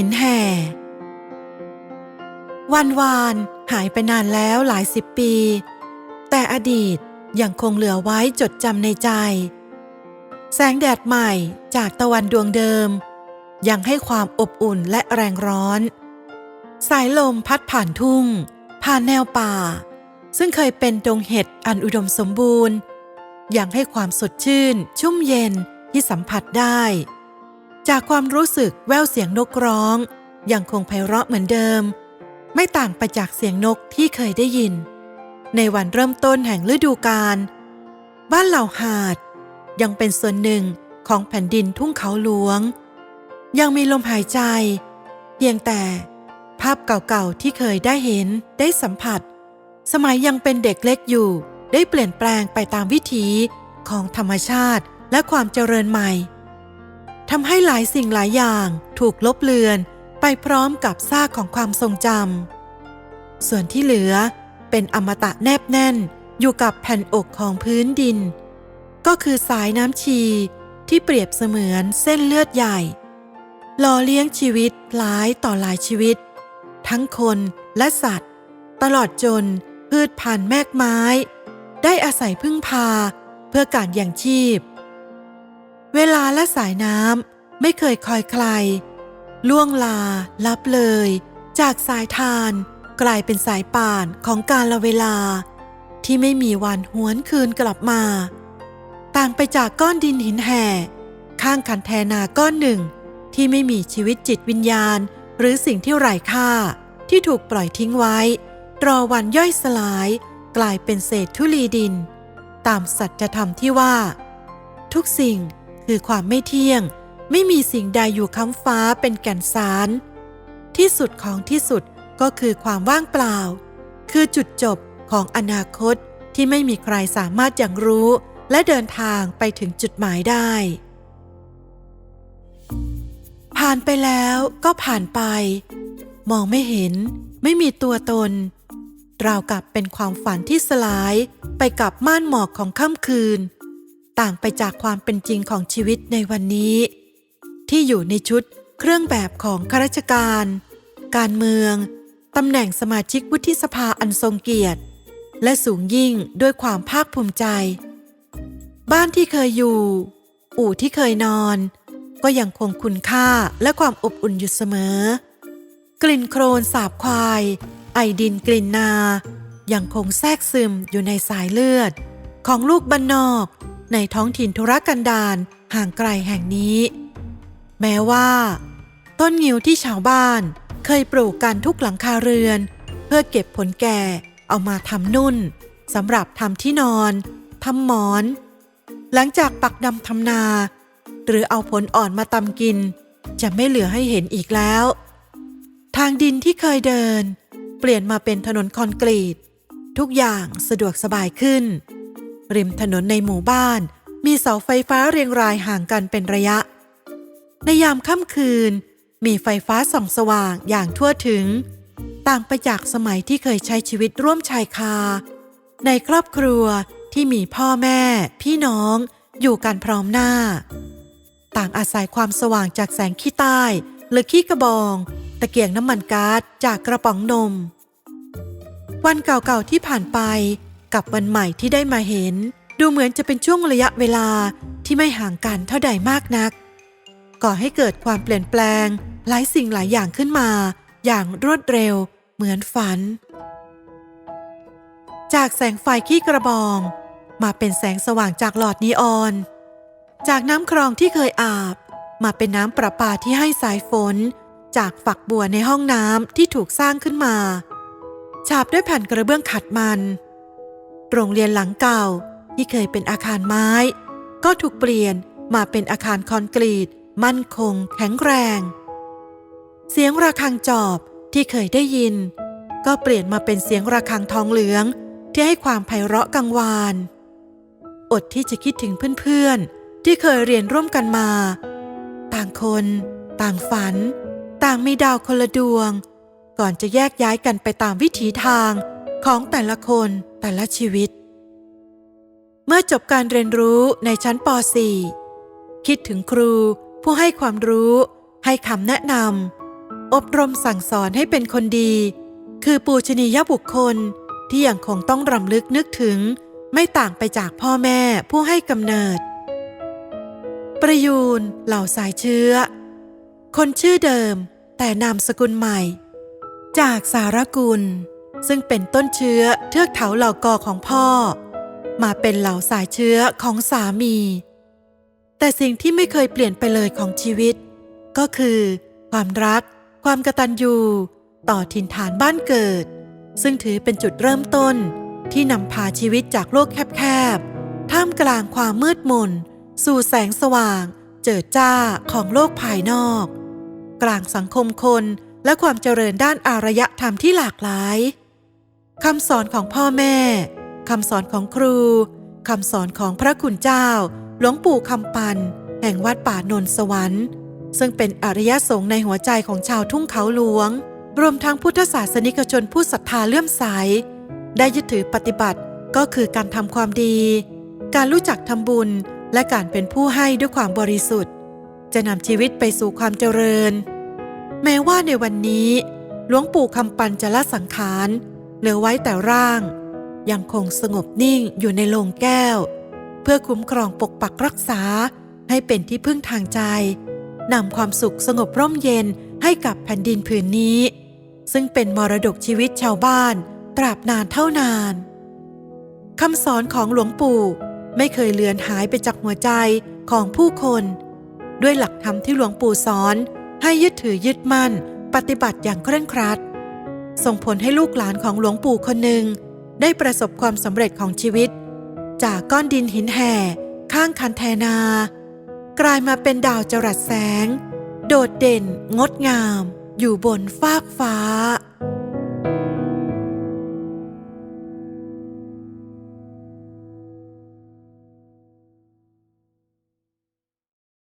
หินแห่ วันวานหายไปนานแล้วหลายสิบปี แต่อดีตยังคงเหลือไว้จดจำในใจ แสงแดดใหม่จากตะวันดวงเดิม ยังให้ความอบอุ่นและแรงร้อน สายลมพัดผ่านทุ่ง ผ่านแนวป่า ซึ่งเคยเป็นดงเห็ดอันอุดมสมบูรณ์ ยังให้ความสดชื่น ชุ่มเย็นที่สัมผัสได้ จากความรู้สึกแววเสียงนกร้อง ยังคงไพเราะเหมือนเดิม ไม่ต่างไปจากเสียงนกที่เคยได้ยิน ในวันเริ่มต้นแห่งฤดูกาลบ้านเหล่าหาด ยังเป็นส่วนหนึ่งของแผ่นดินทุ่งเขาหลวง ยังมีลมหายใจ เพียงแต่ภาพเก่าๆที่เคยได้เห็นได้สัมผัส สมัยยังเป็นเด็กเล็กอยู่ได้เปลี่ยนแปลงไปตามวิถีของธรรมชาติและความเจริญใหม่ ทำให้หลายสิ่งหลายอย่างถูกลบเลือนไปพร้อมกับซากของความทรงจำ ส่วนที่เหลือเป็นอมตะแนบแน่นอยู่กับแผ่นอกของพื้นดิน ก็คือสายน้ำชีที่เปรียบเสมือนเส้นเลือดใหญ่หล่อเลี้ยงชีวิตหลายต่อหลายชีวิต ทั้งคนและสัตว์ ตลอดจนพืชพันธุ์แมกไม้ ได้อาศัยพึ่งพาเพื่อการยังชีพ เวลาและสายน้ำไม่เคยคอยใคร ล่วงลา ลับเลย จากสายทาน กลายเป็นสายป่านของการละเวลา ที่ไม่มีวันหวนคืนกลับมา ต่างไปจากก้อนดินหินแห่ ข้างคันแทนาก้อนหนึ่ง ที่ไม่มีชีวิตจิตวิญญาณ หรือสิ่งที่ไร้ค่าที่ถูกปล่อยทิ้งไว้ รอวันย่อยสลาย กลายเป็นเศษธุลีดิน ตามสัจธรรมที่ว่า ทุกสิ่ง คือความไม่เที่ยง ไม่มีสิ่งใดอยู่ค้ำฟ้าเป็นแก่นสาร ที่สุดของที่สุดก็คือความว่างเปล่า คือจุดจบของอนาคตที่ไม่มีใครสามารถอย่างรู้และเดินทางไปถึงจุดหมายได้ ผ่านไปแล้วก็ผ่านไป มองไม่เห็น ไม่มีตัวตนราวกับเป็นความฝันที่สลายไปกับม่านหมอกของค่ำคืน ต่างไปจากความเป็นจริงของชีวิตในวันนี้ ที่อยู่ในชุดเครื่องแบบของข้าราชการ การเมืองตำแหน่งสมาชิกวุฒิสภาอันทรงเกียรติ และสูงยิ่งด้วยความภาคภูมิใจ บ้านที่เคยอยู่ อู่ที่เคยนอน ก็ยังคงคุณค่าและความอบอุ่นอยู่เสมอ กลิ่นโครนสาบควาย ไอดินกลิ่นนา ยังคงแทรกซึมอยู่ในสายเลือด ของลูกบ้านนอก ในท้องถิ่นธุรกันดารห่างไกลแห่งนี้ แม้ว่า ต้นงิ้วที่ชาวบ้านเคยปลูกกันทุกหลังคาเรือน เพื่อเก็บผลแก่เอามาทำนุ่นสำหรับทำที่นอนทำหมอน หลังจากปักดำทำนา หรือเอาผลอ่อนมาตำกิน จะไม่เหลือให้เห็นอีกแล้ว ทางดินที่เคยเดิน เปลี่ยนมาเป็นถนนคอนกรีต ทุกอย่างสะดวกสบายขึ้น ริมถนนในหมู่บ้าน มีเสาไฟฟ้าเรียงรายห่างกันเป็นระยะ ในยามค่ำคืน มีไฟฟ้าส่องสว่างอย่างทั่วถึง ต่างไปจากสมัยที่เคยใช้ชีวิตร่วมชายคา ในครอบครัวที่มีพ่อแม่ พี่น้องอยู่กันพร้อมหน้า ต่างอาศัยความสว่างจากแสงขี้ใต้ หรือขี้กระบอง ตะเกียงน้ำมันก๊าซจากกระป๋องนม วันเก่าๆที่ผ่านไป กับวันใหม่ที่ได้มาเห็น ดูเหมือนจะเป็นช่วงระยะเวลาที่ไม่ห่างกันเท่าใดมากนัก ก่อให้เกิดความเปลี่ยนแปลง หลายสิ่งหลายอย่างขึ้นมา อย่างรวดเร็ว เหมือนฝัน จากแสงไฟขี้กระบอง มาเป็นแสงสว่างจากหลอดนีออน จากน้ำคลองที่เคยอาบ มาเป็นน้ำประปาที่ให้สายฝน จากฝักบัวในห้องน้ำที่ถูกสร้างขึ้นมาฉาบด้วยแผ่นกระเบื้องขัดมัน โรงเรียนหลังเก่าที่เคยเป็นอาคารไม้ ก็ถูกเปลี่ยนมาเป็นอาคารคอนกรีต มั่นคง แข็งแรง เสียงระฆังจอบที่เคยได้ยิน ก็เปลี่ยนมาเป็นเสียงระฆังทองเหลือง ที่ให้ความไพเราะกังวาน อดที่จะคิดถึงเพื่อนๆ ที่เคยเรียนร่วมกันมา ต่างคน ต่างฝัน ต่างมีดาวคนละดวง ก่อนจะแยกย้ายกันไปตามวิถีทาง ของแต่ละคนแต่ละชีวิต เมื่อจบการเรียนรู้ในชั้นป .4 คิดถึงครูผู้ให้ความรู้ ให้คำแนะนำอบรมสั่งสอนให้เป็นคนดี คือปูชนียบุคคลที่ยังคงต้องรำลึกนึกถึงไม่ต่างไปจากพ่อแม่ผู้ให้กำเนิด ประยูนเหล่าสายเชื้อ คนชื่อเดิมแต่นามสกุลใหม่ จากสารกุล ซึ่งเป็นต้นเชื้อเทือกเถาเหล่ากอของพ่อ มาเป็นเหล่าสายเชื้อของสามี แต่สิ่งที่ไม่เคยเปลี่ยนไปเลยของชีวิต ก็คือ ความรัก ความกตัญญูต่อถิ่นฐานบ้านเกิด ซึ่งถือเป็นจุดเริ่มต้นที่นำพาชีวิตจากโลกแคบๆ ท่ามกลางความมืดมน สู่แสงสว่าง เจิดจ้าของโลกภายนอก กลางสังคมคนและความเจริญด้านอารยธรรมที่หลากหลาย คำสอนของพ่อแม่คำสอนของครูคำสอนของพระคุณเจ้า หลวงปู่คำปัน แห่งวัดป่านนสวรรค์ ซึ่งเป็นอริยสงฆ์ในหัวใจของชาวทุ่งเขาหลวง รวมทั้งพุทธศาสนิกชนผู้ศรัทธาเลื่อมใส ได้ยึดถือปฏิบัติก็คือการทำความดี การรู้จักทำบุญและการเป็นผู้ให้ด้วยความบริสุทธิ์ จะนำชีวิตไปสู่ความเจริญ แม้ว่าในวันนี้ หลวงปู่คำปันจะละสังขาร เหลือไว้แต่ร่าง ยังคงสงบนิ่งอยู่ในโลงแก้ว เพื่อคุ้มครองปกปักรักษาให้เป็นที่พึ่งทางใจนำความสุขสงบร่มเย็นให้กับแผ่นดินผืนนี้ ซึ่งเป็นมรดกชีวิตชาวบ้าน ตราบนานเท่านานคำสอนของหลวงปู่ไม่เคยเลือนหายไปจากหัวใจของผู้คน ด้วยหลักธรรมที่หลวงปู่สอน ให้ยึดถือยึดมั่น ปฏิบัติอย่างเคร่งครัด ส่งผลให้ลูกหลานของหลวงปู่คนหนึ่งได้ประสบความสำเร็จของชีวิต จากก้อนดินหินแห่ ข้างคันแทนา กลายมาเป็นดาวจรัสแสง โดดเด่น งดงาม อยู่บนฟากฟ้า